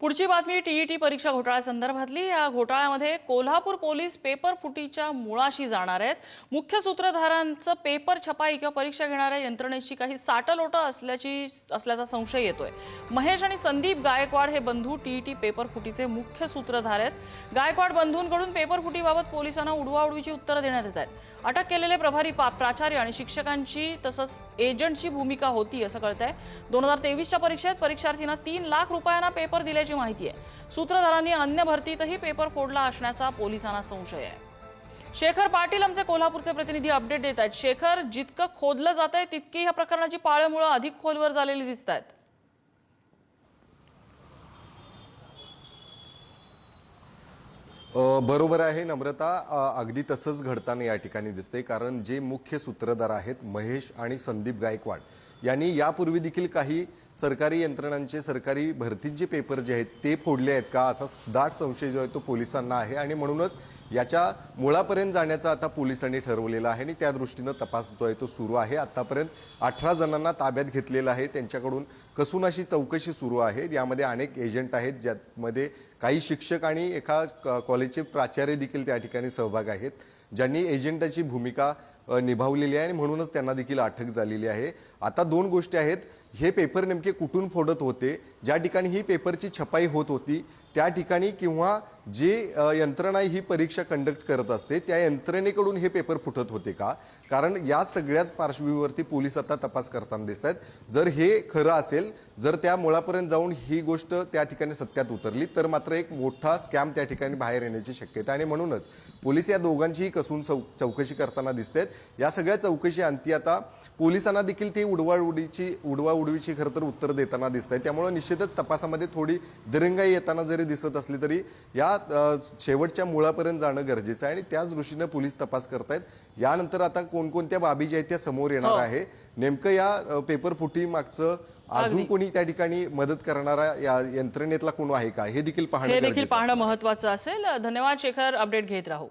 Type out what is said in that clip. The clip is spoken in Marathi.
पुढची बातमी टीईटी परीक्षा घोटाळ्यासंदर्भातली या घोटाळ्यामध्ये कोल्हापूर पोलीस पेपर फुटीच्या मुळाशी जाणार आहेत. मुख्य सूत्रधारांचं पेपर छपाई किंवा परीक्षा घेणाऱ्या यंत्रणेची काही साटलोटं असल्याची असल्याचा संशय येतोय. महेश आणि संदीप गायकवाड हे बंधू टीईटी पेपर फुटीचे मुख्य सूत्रधार आहेत. गायकवाड बंधूंकडून पेपर फुटीबाबत पोलिसांना उडवाउडवीची उत्तरं देण्यात येत आहेत. अटक केलेले प्रभारी पा- प्राचार्य आणि शिक्षकांची तसंच एजंटची भूमिका होती असं कळत आहे दोन हजार तेवीसच्या परीक्षेत परीक्षार्थींना तीन लाख रुपयांना पेपर दिल्याची माहिती आहे. सूत्रधारांनी अन्य भरतीतही पेपर फोडला असण्याचा पोलिसांना संशय आहे. शेखर पाटील आमचे कोल्हापूरचे प्रतिनिधी अपडेट देत आहेत. शेखर जितकं खोदलं जात आहे तितकी ह्या प्रकरणाची पाळेमुळं अधिक खोलवर झालेली दिसत आहेत बरोबर आहे नम्रता. अगदी तसंच घडताना या ठिकाणी दिसते कारण जे मुख्य सूत्रधार आहेत महेश आणि संदीप गायकवाड यांनी यापूर्वी देखील काही सरकारी यंत्रणांचे सरकारी भरतीचे पेपर जे आहेत ते फोडले आहेत का? असा दाट संशय जो आहे तो पोलिसांना आहे आणि म्हणूनच याच्या मुळापर्यंत जाण्याचा आता पोलिसांनी ठरवलेला आहे आणि त्या दृष्टीनं तपास जो आहे तो सुरू आहे. आतापर्यंत अठरा जणांना ताब्यात घेतलेला आहे. त्यांच्याकडून कसून अशी चौकशी सुरू आहे. यामध्ये अनेक एजंट आहेत ज्यामध्ये काही शिक्षक आणि एका क- कॉलेजचे प्राचार्य देखील त्या ठिकाणी सहभाग आहेत. ज्यांनी एजंटाची भूमिका निभावलेली आहे आणि म्हणूनच त्यांना देखील अटक झालेली आहे. आता दोन गोष्टी आहेत. हे पेपर नेमके कुठून फोडत होते? ज्या ठिकाणी ही पेपरची छपाई होत होती त्या ठिकाणी किंवा जे यंत्रणा ही परीक्षा कंडक्ट करत असते त्या यंत्रणेकडून हे पेपर फुटत होते का? कारण या सगळ्याच पार्श्वभूमीवरती पोलीस आता तपास करताना दिसत आहेत जर हे खरं असेल जर त्या मुळापर्यंत जाऊन ही गोष्ट त्या ठिकाणी सत्यात उतरली तर मात्र एक मोठा स्कॅम त्या ठिकाणी बाहेर येण्याची शक्यता आणि म्हणूनच पोलीस या दोघांचीही कसून चौ चौकशी करताना दिसत आहेत या सगळ्या चौकशी अंती आता पोलिसांना देखील ती उडवाउडीची उडवाउडवीची खरं तर उत्तर देताना दिसत आहे त्यामुळे निश्चितच तपासामध्ये थोडी दिरंगाई येताना जरी दिसत असली तरी या शेवटच्या मुळापर्यंत जाणं गरजेचं आहे आणि त्याच दृष्टीनं पोलीस तपास करतायत. यानंतर आता कोणकोणत्या बाबी ज्या आहेत त्या समोर येणार हो. आहे. नेमकं या पेपर फुटी मागचं अजून. कोणी त्या ठिकाणी मदत करणारा या यंत्रणेतला कोण आहे का? हे देखील पाहणं देखील पाहणं. महत्वाचं असेल. धन्यवाद शेखर. अपडेट घेत राहू.